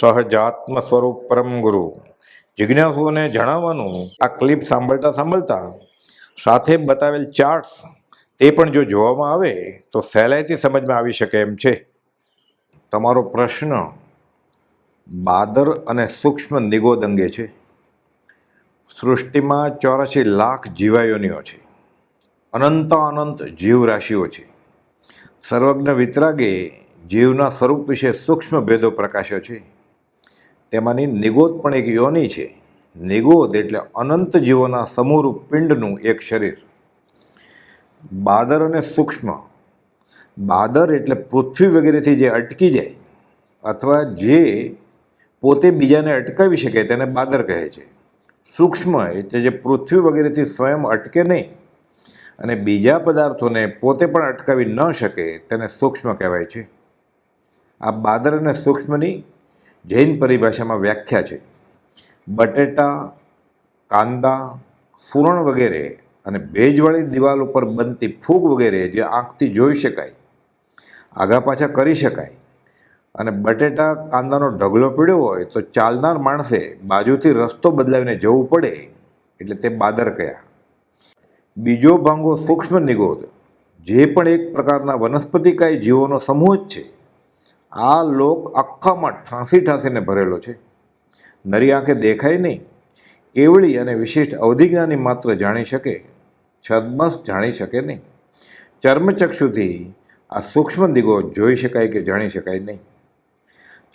સહજાત્મ સ્વરૂપ પરમ ગુરુ. જિજ્ઞાસુઓને જણાવવાનું, આ ક્લિપ સાંભળતા સાંભળતા સાથે બતાવેલ ચાર્ટ્સ તે પણ જો જોવામાં આવે, તો સહેલાઈથી સમજમાં આવી શકે એમ છે. તમારો પ્રશ્ન બાદર અને સૂક્ષ્મ નિગોદ અંગે છે. સૃષ્ટિમાં ચોરાશી લાખ જીવાયોનીઓ છે. અનંત અનંત જીવરાશિઓ છે. સર્વજ્ઞ વિતરાગે જીવના સ્વરૂપ વિશે સૂક્ષ્મ ભેદો પ્રકાશ્યો છે. તેમાંની નિગોદ પણ એક યોની છે. નિગોદ એટલે અનંત જીવોના સમૂહરૂપ પિંડનું એક શરીર. બાદર અને સૂક્ષ્મ. બાદર એટલે પૃથ્વી વગેરેથી જે અટકી જાય અથવા જે પોતે બીજાને અટકાવી શકે તેને બાદર કહે છે. સૂક્ષ્મ એટલે જે પૃથ્વી વગેરેથી સ્વયં અટકે નહીં અને બીજા પદાર્થોને પોતે પણ અટકાવી ન શકે તેને સૂક્ષ્મ કહેવાય છે. આ બાદર અને સૂક્ષ્મની જૈન પરિભાષામાં વ્યાખ્યા છે. બટેટા, કાંદા સુરણ વગેરે અને ભેજવાળી દિવાલ ઉપર બનતી ફૂગ વગેરે જે આંખથી જોઈ શકાય, આગા પાછા કરી શકાય અને બટેટા કાંદાનો ઢગલો પીડ્યો હોય તો ચાલનાર માણસે બાજુથી રસ્તો બદલાવીને જવું પડે એટલે તે બાદર કયા. બીજો ભાંગો સૂક્ષ્મ નિગોદ જે પણ એક પ્રકારના વનસ્પતિકાય જીવોનો સમૂહ જ છે. આ લોક આખામાં ઠાંસી ઠાંસીને ભરેલો છે. નરી આંખે દેખાય નહીં. કેવળી અને વિશિષ્ટ અવધિજ્ઞાની માત્ર જાણી શકે, છદમસ જાણી શકે નહીં. ચર્મચક્ષુથી આ સૂક્ષ્મ દિગો જોઈ શકાય કે જાણી શકાય નહીં.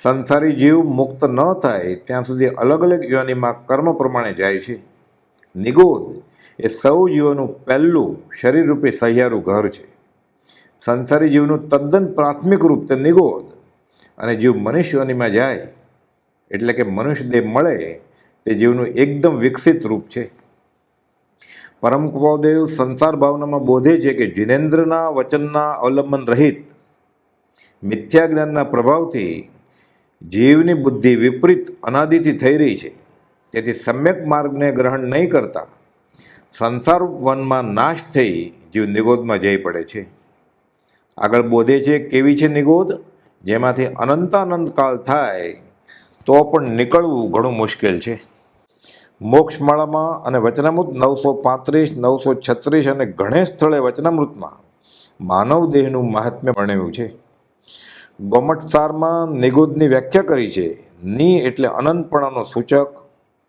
સંસારી જીવ મુક્ત ન થાય ત્યાં સુધી અલગ અલગ યોનિમાં કર્મ પ્રમાણે જાય છે. નિગોદ એ સૌ જીવોનું પહેલું શરીરરૂપે સહિયારું ઘર છે. સંસારી જીવનું તદ્દન પ્રાથમિક રૂપ તે નિગોદ. અને જીવ મનુષ્ય યોનિમાં જાય, એટલે કે મનુષ્ય દેહ મળે, તે જીવનું એકદમ વિકસિત રૂપ છે. પરમ કૃપાદેવ સંસાર ભાવનામાં બોધે છે કે જીનેન્દ્રના વચનના અવલંબન રહિત, મિથ્યા જ્ઞાનના પ્રભાવથી જીવની બુદ્ધિ વિપરીત અનાદિથી થઈ રહી છે. તેથી સમ્યક માર્ગને ગ્રહણ નહીં કરતા, સંસાર વનમાં નાશ થઈ જીવ નિગોદમાં જઈ પડે છે. આગળ બોધે છે, કેવી છે નિગોદ? જેમાંથી અનંતાનંદ કાળ થાય તો પણ નીકળવું ઘણું મુશ્કેલ છે. મોક્ષમાળામાં અને વચનામૃત નવસો પાંત્રીસ, નવસો છત્રીસ અને ઘણે સ્થળે વચનામૃતમાં માનવ દેહનું મહાત્મ્ય વર્ણવ્યું છે. ગોમટસારમાં નિગુદની વ્યાખ્યા કરી છે, ની એટલે અનંતપણાનો સૂચક,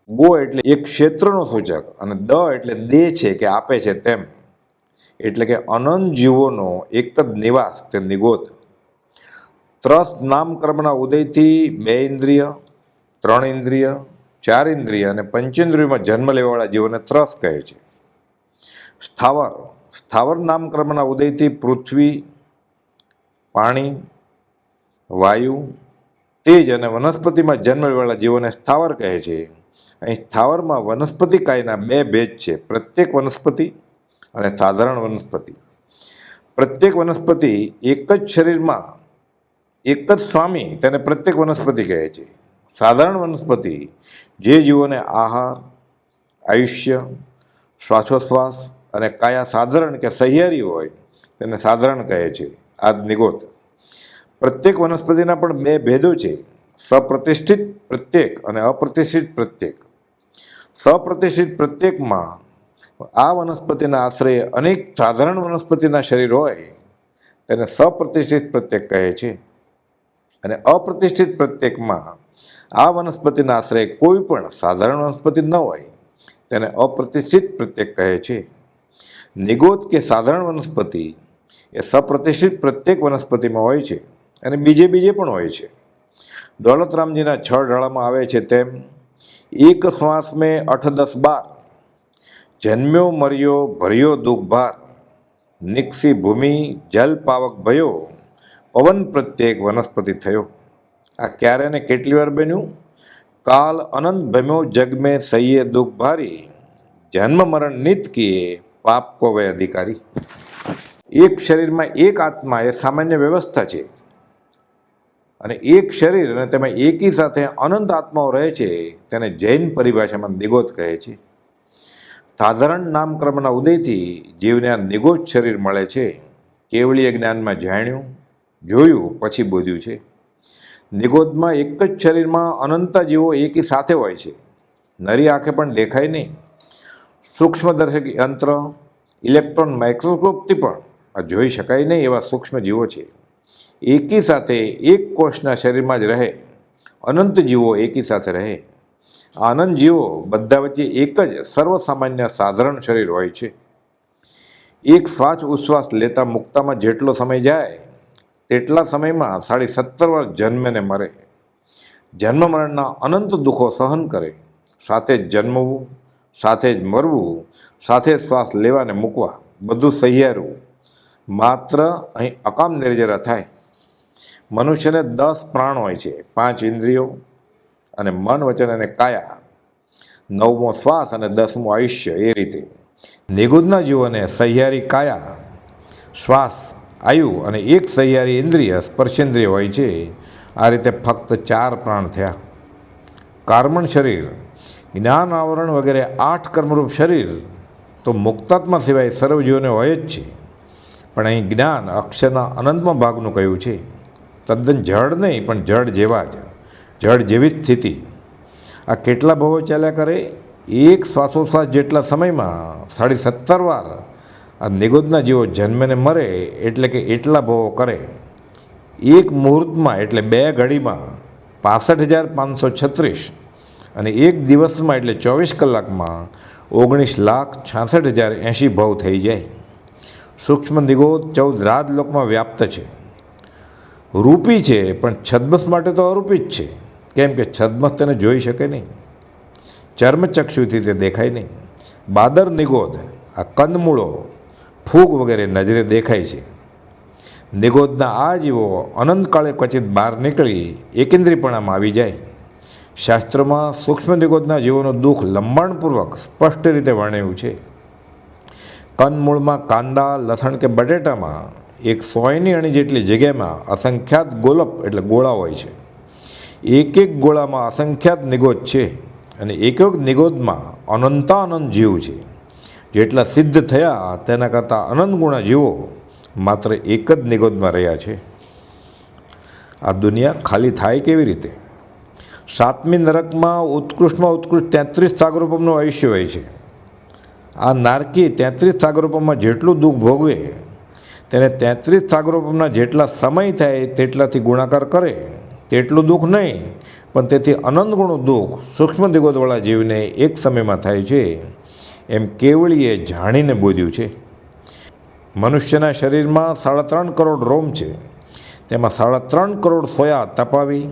ગો એટલે એક ક્ષેત્રનો સૂચક અને દ એટલે દે છે કે આપે છે તેમ. એટલે કે અનંત જીવોનો એક જ નિવાસ, તે નિગોદ. ત્રસ નામકર્મના ઉદયથી બે ઇન્દ્રિય, ત્રણ ઇન્દ્રિય, ચાર ઇન્દ્રિય અને પંચેન્દ્રિયમાં જન્મ લેવાવાળા જીવોને ત્રસ કહે છે. સ્થાવર સ્થાવર નામકર્મના ઉદયથી પૃથ્વી, પાણી, વાયુ, તેજ અને વનસ્પતિમાં જન્મ લેવાળા જીવોને સ્થાવર કહે છે. અહીં સ્થાવરમાં વનસ્પતિ કાયના બે ભેદ છે. પ્રત્યેક વનસ્પતિ અને સાધારણ વનસ્પતિ. પ્રત્યેક વનસ્પતિ એક જ શરીરમાં એક જ સ્વામી તેને પ્રત્યેક વનસ્પતિ કહે છે. સાધારણ વનસ્પતિ જે જીવોને આહાર, આયુષ્ય, શ્વાસોશ્વાસ અને કાયા સાધારણ કે સહિયારી હોય તેને સાધારણ કહે છે. આ નિગોત પ્રત્યેક વનસ્પતિના પણ બે ભેદો છે. સપ્રતિષ્ઠિત પ્રત્યેક અને અપ્રતિષ્ઠિત પ્રત્યેક. સપ્રતિષ્ઠિત પ્રત્યેકમાં આ વનસ્પતિના આશ્રય અનેક સાધારણ વનસ્પતિના શરીર હોય તેને સપ્રતિષ્ઠિત પ્રત્યેક કહે છે. અને અપ્રતિષ્ઠિત પ્રત્યેકમાં આ વનસ્પતિના આશ્રય કોઈ પણ સાધારણ વનસ્પતિ ન હોય, તેને અપ્રતિષ્ઠિત પ્રત્યેક કહે છે. નિગોત કે સાધારણ વનસ્પતિ એ સપ્રતિષ્ઠિત પ્રત્યેક વનસ્પતિમાં હોય છે અને બીજે બીજે પણ હોય છે. દોલતરામજીના છ ઢાળામાં આવે છે તેમ, એક શ્વાસ મેં અઠ દસ બાર, જન્મ્યો મર્યો ભર્યો દુઃખ ભાર નિક્ષી ભૂમિ જલ પાવક ભયો પવન પ્રત્યેક વનસ્પતિ થયો. આ ક્યારે ને કેટલી વાર બન્યું? કાલ અનંત ભમ્યો જગ સહીએ દુઃખ ભારી. જન્મ મરણ નિત કીએ પાપ કો અધિકારી. એક શરીરમાં એક આત્મા એ સામાન્ય વ્યવસ્થા છે. અને એક શરીર અને તેમાં એકી સાથે અનંત આત્માઓ રહે છે તેને જૈન પરિભાષામાં નિગોત કહે છે. સાધારણ નામક્રમના ઉદયથી જીવને આ નિગોત શરીર મળે છે. કેવળીય જ્ઞાનમાં જાણ્યું જોયું, પછી બોધ્યું છે, નિગોદમાં એક જ શરીરમાં અનંત જીવો એકી સાથે હોય છે. નરી આંખે પણ દેખાય નહીં. સૂક્ષ્મદર્શક યંત્ર, ઇલેક્ટ્રોન માઇક્રોસ્કોપથી પણ. આ જોઈ શકાય નહીં એવા સૂક્ષ્મ જીવો છે. એકી સાથે એક કોષના શરીરમાં જ રહે. અનંત જીવો એકી સાથે રહે. આનંદ જીવો બધા વચ્ચે એક જ સર્વસામાન્ય સાધારણ શરીર હોય છે. એક શ્વાસ ઉશ્વાસ લેતા મુક્તામાં જેટલો સમય જાય તેટલા સમયમાં સાડી સત્તર વર્ષ જન્મે ને મરે. જન્મ મરણના અનંત દુઃખો સહન કરે. સાથે જ જન્મવું, સાથે જ મરવું, સાથે જ શ્વાસ લેવા ને મૂકવા, બધું સહિયારું. માત્ર અહીં અકામ નિર્જરા થાય. મનુષ્યને દસ પ્રાણ હોય છે, પાંચ ઇન્દ્રિયો અને મન વચન અને કાયા. નવમો શ્વાસ અને દસમું આયુષ્ય એ રીતે. નિગુદના જીવોને સહિયારી કાયા. શ્વાસ આયુ અને એક સહિયારી ઇન્દ્રિય, સ્પર્શેન્દ્રિય હોય છે, આ રીતે ફક્ત ચાર પ્રાણ થયા. કાર્મણ શરીર, જ્ઞાન આવરણ વગેરે આઠ કર્મરૂપ શરીર, તો મુક્તાત્મા સિવાય સર્વજીવને હોય જ છે. પણ અહીં જ્ઞાન અક્ષરના અનંતમાં ભાગનું કહ્યું છે? તદ્દન જળ નહીં, પણ જળ જેવા જ. જળ જેવી જ સ્થિતિ. આ કેટલા ભવો ચાલ્યા કરે? એક શ્વાસોશ્વાસ જેટલા સમયમાં, સાડી સત્તર વાર. આ નિગોદના જીવો જન્મે ને મરે એટલે કે એટલા ભવો કરે. એક મુહૂર્તમાં એટલે બે ઘડીમાં પાસઠ હજાર પાંચસો છત્રીસ અને એક દિવસમાં એટલે ચોવીસ કલાકમાં ઓગણીસ લાખ છાસઠ હજાર એંશી ભાવ થઈ જાય. સૂક્ષ્મ નિગોદ ચૌદ રાજલોકમાં વ્યાપ્ત છે. રૂપી છે પણ છદ્મસ માટે તો અરૂપી જ છે. કેમ કે છદ્મસ તેને જોઈ શકે નહીં. ચર્મચક્ષુથી તે દેખાય નહીં. બાદર નિગોદ, આ કંદમૂળો ફૂગ વગેરે નજરે દેખાય છે. નિગોદના આ જીવો અનંતકાળે ક્વચિત બહાર નીકળી એકેન્દ્રીપણામાં આવી જાય. શાસ્ત્રોમાં સૂક્ષ્મ નિગોદના જીવોનું દુઃખ લંબાણપૂર્વક સ્પષ્ટ રીતે વર્ણવ્યું છે. કંદમૂળમાં કાંદા, લસણ કે બટેટામાં એક સોયની અણી જેટલી જગ્યામાં અસંખ્યાત ગોલપ એટલે ગોળા હોય છે. એક એક ગોળામાં અસંખ્યાત નિગોદ છે અને એક એક નિગોદમાં અનંતાનંદ જીવ છે. જેટલા સિદ્ધ થયા, તેના કરતાં અનંત ગુણા જીવો માત્ર એક જ નિગોદમાં રહ્યા છે. આ દુનિયા ખાલી થાય કેવી રીતે? સાતમી નરકમાં ઉત્કૃષ્ટમાં ઉત્કૃષ્ટ તેત્રીસ સાગરોપમનું આયુષ્ય હોય છે. આ નારકી તેત્રીસ સાગરોપમમાં જેટલું દુઃખ ભોગવે, તેને તેત્રીસ સાગરોપમના જેટલા સમય થાય, તેટલાથી ગુણાકાર કરે, તેટલું દુઃખ નહીં, પણ તેથી અનંત ગુણું દુઃખ સૂક્ષ્મ દિગોદવાળા જીવને એક સમયમાં થાય છે. એમ કેવળીએ જાણીને બોધ્યું છે. મનુષ્યના શરીરમાં સાડા ત્રણ કરોડ રોમ છે. તેમાં સાડા ત્રણ કરોડ સોયા તપાવી,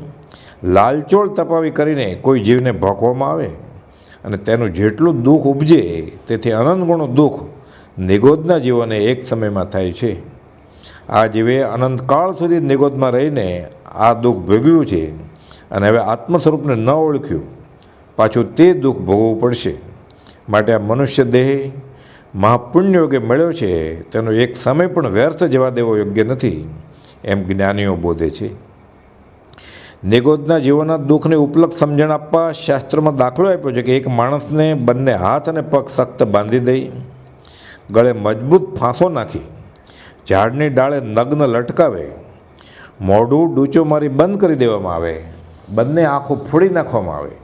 લાલચોળ તપાવી કરીને કોઈ જીવને ભોંકવામાં આવે અને તેનું જેટલું દુઃખ ઉપજે તેથી અનંત ગુણું દુઃખ નિગોદના જીવોને એક સમયમાં થાય છે. આ જીવે અનંતકાળ સુધી નિગોદમાં રહીને આ દુઃખ ભોગવ્યું છે અને હવે આત્મ સ્વરૂપને ન ઓળખ્યું. પાછું તે દુઃખ ભોગવવું પડશે. માટે આ મનુષ્ય દેહ મહાપુણ્ય યોગે મળ્યો છે, તેનો એક સમય પણ વ્યર્થ જવા દેવો યોગ્ય નથી, એમ જ્ઞાનીઓ બોધે છે. નિગોદના જીવોના દુઃખને ઉપલબ્ધ સમજણ આપવા શાસ્ત્રમાં દાખલો આપ્યો છે કે એક માણસને બંને હાથ અને પગ સખ્ત બાંધી દઈ, ગળે મજબૂત ફાંસો નાખી, ઝાડની ડાળે નગ્ન લટકાવે, મોઢું ડૂચો મારી બંધ કરી દેવામાં આવે, બંને આંખો ફોડી નાખવામાં આવે.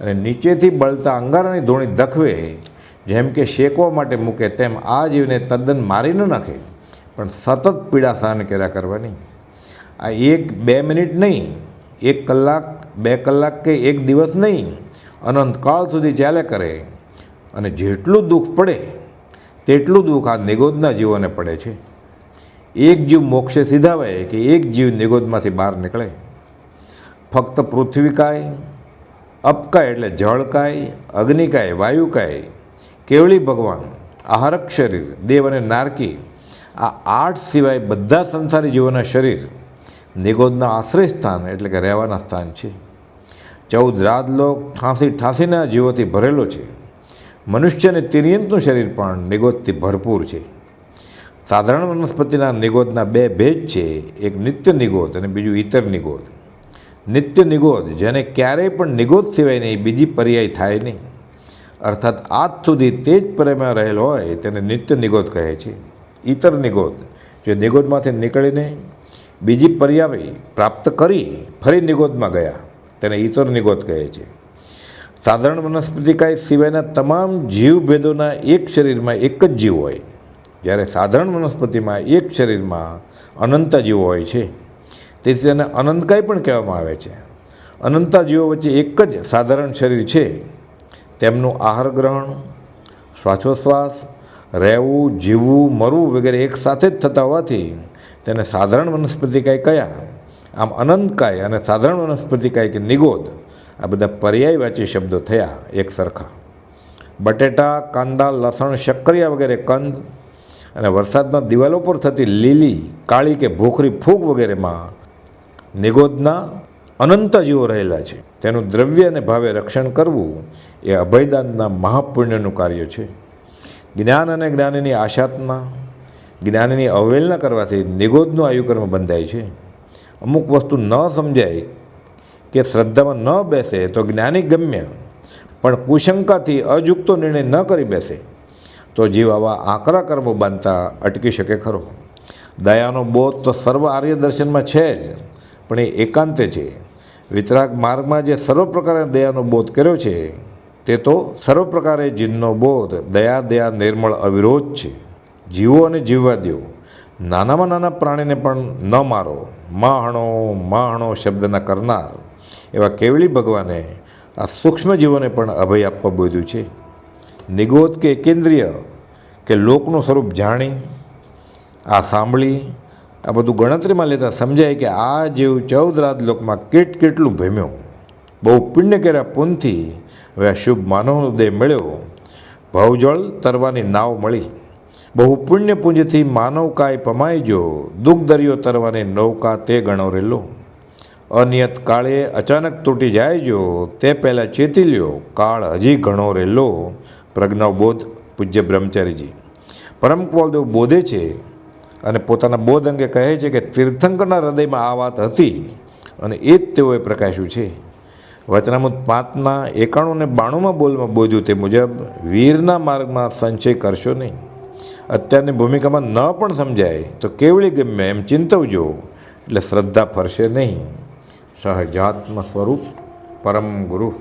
અને નીચેથી બળતા અંગારાની ધૂણી દખવે, જેમ કે શેકવા માટે મૂકે તેમ આ જીવને તદ્દન મારી ન નાખે. પણ સતત પીડા સહન કર્યા કરવાની. આ એક બે મિનિટ નહીં, એક કલાક, બે કલાક કે એક દિવસ નહીં અનંતકાળ સુધી ચાલ્યા કરે. અને જેટલું દુઃખ પડે, તેટલું દુઃખ આ નિગોદના જીવોને પડે છે. એક જીવ મોક્ષે સીધાવે કે એક જીવ નિગોદમાંથી બહાર નીકળે. ફક્ત પૃથ્વીકાય અપકાય એટલે જળકાય, અગ્નિકાય, વાયુકાય. કેવળી ભગવાન, આહારક શરીર, દેવ અને નારકી, આ આઠ સિવાય બધા સંસારી જીવોના શરીર નિગોદના આશ્રય સ્થાન એટલે કે રહેવાના સ્થાન છે. ચૌદ રાજલોક ઠાંસી ઠાંસીના જીવોથી ભરેલો છે. મનુષ્ય અને તિર્યંતનું શરીર પણ નિગોદથી ભરપૂર છે. સાધારણ વનસ્પતિના નિગોદના બે ભેદ છે. એક નિત્ય નિગોદ અને બીજું ઇતર નિગોદ. નિત્ય નિગોદ, જેને ક્યારેય પણ નિગોદ નહીં, બીજી પર્યાય થાય નહીં. અર્થાત આજ સુધી તે જ પર્યાયમાં રહેલ હોય તેને નિત્ય નિગોદ કહે છે. ઇતર નિગોદ, જે નિગોદમાંથી નીકળીને બીજી પર્યાય પ્રાપ્ત કરી ફરી નિગોદમાં ગયા, તેને ઈતર નિગોદ કહે છે. સાધારણ વનસ્પતિકાય સિવાયના તમામ જીવભેદોના એક શરીરમાં એક જ જીવ હોય. જ્યારે સાધારણ વનસ્પતિમાં એક શરીરમાં અનંત જીવો હોય છે. તેથી તેને અનંતકાય પણ કહેવામાં આવે છે. અનંતા જીવો વચ્ચે એક જ સાધારણ શરીર છે. તેમનું આહાર ગ્રહણ શ્વાસોશ્વાસ રહેવું, જીવવું, મરવું વગેરે એક સાથે જ થતા હોવાથી તેને સાધારણ વનસ્પતિકાય કયા. આમ અનંતકાય અને સાધારણ વનસ્પતિકાય કે નિગોદ, આ બધા પર્યાયવાચી શબ્દો થયા એક સરખા. બટેટા, કાંદા, લસણ, શક્કરિયા વગેરે કંદ અને વરસાદમાં દિવાલો પર થતી લીલી, કાળી કે ભોખરી ફૂગ વગેરેમાં નિગોદના અનંત જીવો રહેલા છે. તેનું દ્રવ્ય અને ભાવે રક્ષણ કરવું એ અભયદાનના મહાપુણ્યનું કાર્ય છે. જ્ઞાન અને જ્ઞાનની આશાતના જ્ઞાનની અવહેલના કરવાથી નિગોદનું આયુકર્મ બંધાય છે. અમુક વસ્તુ ન સમજાય કે શ્રદ્ધામાં ન બેસે તો જ્ઞાની ગમ્ય, પણ કુશંકાથી અજુકતો નિર્ણય ન કરી બેસે તો જીવ આવા આકરા કર્મો બાંધતા અટકી શકે ખરો. દયાનો બોધ તો સર્વ આર્ય દર્શનમાં છે જ. પણ એ એકાંતે છે. વિતરાગ માર્ગમાં જે સર્વ પ્રકારે દયાનો બોધ કર્યો છે, તે તો સર્વ પ્રકારે જીનનો બોધ, દયા દયા, નિર્મળ, અવિરોધ છે. જીવો અને જીવવા દો નાનામાં નાના પ્રાણીને પણ ન મારો. માહણો માહણો શબ્દના કરનાર, એવા કેવળી ભગવાને આ સૂક્ષ્મ જીવોને પણ અભય આપવા બોધ્યું છે. નિગોદ કે કેન્દ્રીય, કે લોકનું સ્વરૂપ જાણી, આ સાંભળી આ બધું ગણતરીમાં લેતા સમજાય કે આ જેવું ચૌદ રાત લોકમાં કેટ કેટલું ભમ્યો. બહુ પુણ્ય કર્યા પુનથી હવે આ શુભ માનવનો દેહ મળ્યો. ભવજળ તરવાની નાવ મળી. બહુ પુણ્ય પુંજથી માનવ કાય પમાઈ જો, દુઃખ દરિયો તરવાની નૌકા તે ગણો રહેલો અનિયત કાળે અચાનક તૂટી જાય જો, તે પહેલાં ચેતી લ્યો, કાળ હજી ઘણો રહેલો પ્રજ્ઞાબોધ પૂજ્ય બ્રહ્મચારીજી. પરમ બોધે છે અને પોતાના બોધ અંગે કહે છે કે તીર્થંકરના હૃદયમાં આ વાત હતી અને એ જ તેઓએ પ્રકાશ્યું છે. વચનામૃત પાંચના એકાણું ને બાણુંમાં બોલમાં બોધ્યું તે મુજબ, વીરના માર્ગમાં સંચય કરશો નહીં. અત્યારની ભૂમિકામાં ન પણ સમજાય તો કેવળી ગમે એમ ચિંતવજો. એટલે શ્રદ્ધા ફરશે નહીં. સહજાત્મ સ્વરૂપ પરમ ગુરુ.